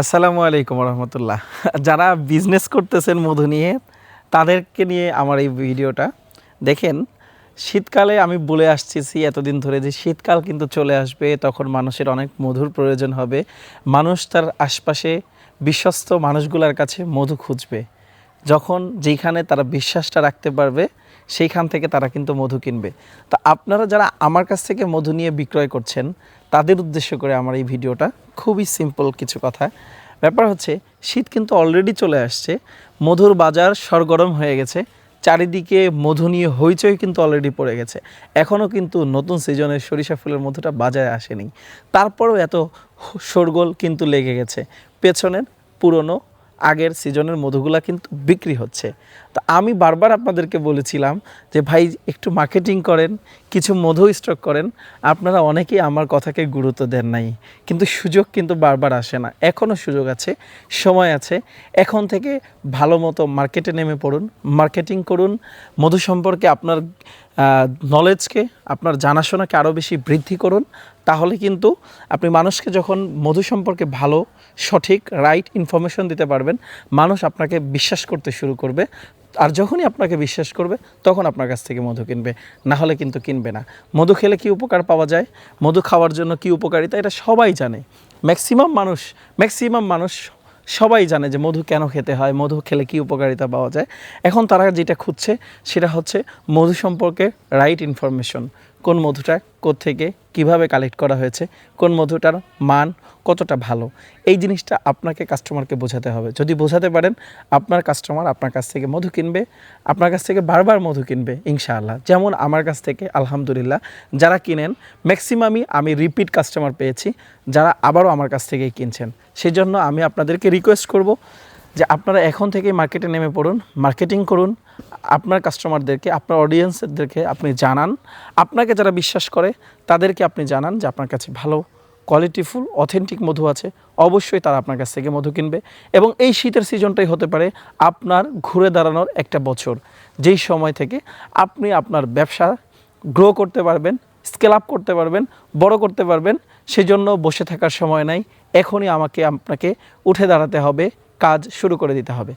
আসসালামু আলাইকুম রহমতুল্লাহ। যারা বিজনেস করতেছেন মধু নিয়ে, তাদেরকে নিয়ে আমার এই ভিডিওটা। দেখেন, শীতকালে আমি বলে আসতেছি এতদিন ধরে যে শীতকাল কিন্তু চলে আসবে, তখন মানুষের অনেক মধুর প্রয়োজন হবে। মানুষ তার আশপাশে বিশ্বস্ত মানুষগুলোর কাছে মধু খুঁজবে। যখন যেখানে তারা বিশ্বাসটা রাখতে পারবে, সেইখান থেকে তারা কিন্তু মধু কিনবে। তো আপনারা যারা আমার কাছ থেকে মধু নিয়ে বিক্রয় করছেন তাদের উদ্দেশ্য করে আমার এই ভিডিওটা। খুবই সিম্পল কিছু কথা। ব্যাপার হচ্ছে, শীত কিন্তু অলরেডি চলে আসছে। মধুর বাজার সরগরম হয়ে গেছে। চারিদিকে মধু নিয়ে হইচই কিন্তু অলরেডি পড়ে গেছে। এখনও কিন্তু নতুন সিজনের সরিষা ফুলের মধুটা বাজারে আসেনি। তারপরও এত শোরগোল কিন্তু লেগে গেছে। পেছনের পুরনো আগের সিজনের মধুগুলা কিন্তু বিক্রি হচ্ছে। তো আমি বারবার আপনাদেরকে বলেছিলাম যে, ভাই, একটু মার্কেটিং করেন, কিছু মধু স্টক করেন। আপনারা অনেকেই আমার কথাকে গুরুত্ব দেন নাই। কিন্তু সুযোগ কিন্তু বারবার আসে না। এখনও সুযোগ আছে, সময় আছে। এখন থেকে ভালো মতো মার্কেটে নেমে পড়ুন মার্কেটিং করুন। মধু সম্পর্কে আপনার নলেজকে আপনার জানাশোনাকে আরও বেশি বৃদ্ধি করুন, তাহলে কিন্তু আপনি মানুষকে যখন মধু সম্পর্কে ভালো, সঠিক রাইট ইনফরমেশন দিতে পারবেন, মানুষ আপনাকে বিশ্বাস করতে শুরু করবে। আর যখনই আপনাকে বিশ্বাস করবে, তখন আপনার কাছ থেকে মধু কিনবে। না হলে কিন্তু কিনবে না। মধু খেলে কি উপকার পাওয়া যায়? মধু খাওয়ার জন্য কি উপকারিতা? এটা সবাই জানে। ম্যাক্সিমাম মানুষ ম্যাক্সিমাম মানুষ সবাই জানে যে মধু কেন খেতে হয়, মধু খেলে কি উপকারিতা পাওয়া যায়। এখন তারা যেটা খুঁজছে সেটা হচ্ছে মধু সম্পর্কে রাইট ইনফরমেশন কোন মধুটা থেকে কীভাবে কালেক্ট করা হয়েছে, কোন মধুটার মান কতটা ভালো, এই জিনিসটা আপনাকে কাস্টমারকে বোঝাতে হবে। যদি বোঝাতে পারেন, আপনার কাস্টমার আপনার কাছ থেকে মধু কিনবে, আপনার কাছ থেকে বারবার মধু কিনবে, ইনশাআল্লাহ। যেমন আমার কাছ থেকে, আলহামদুলিল্লাহ, যারা কিনেন ম্যাক্সিমামই আমি রিপিট কাস্টমার পেয়েছি, যারা আবারও আমার কাছ থেকেই কিনছেন। সেই জন্য আমি আপনাদেরকে রিকোয়েস্ট করব যে আপনারা এখন থেকেই মার্কেটে নেমে পড়ুন মার্কেটিং করুন আপনার কাস্টমারদেরকে আপনার অডিয়েন্সদেরকে আপনি জানান। আপনাকে যারা বিশ্বাস করে, তাদেরকে আপনি জানান যে আপনার কাছে ভালো কোয়ালিটিফুল অথেন্টিক মধু আছে। অবশ্যই তারা আপনার কাছ থেকে মধু কিনবে এবং এই শীতের সিজনটাই হতে পারে আপনার ঘুরে দাঁড়ানোর একটা বছর। যেই সময় থেকে আপনি আপনার ব্যবসা গ্রো করতে পারবেন স্কেল আপ করতে পারবেন, বড় করতে পারবেন, সেজন্য বসে থাকার সময় নাই। এখনই আমাকে, আপনাকে উঠে দাঁড়াতে হবে, কাজ শুরু করে দিতে হবে।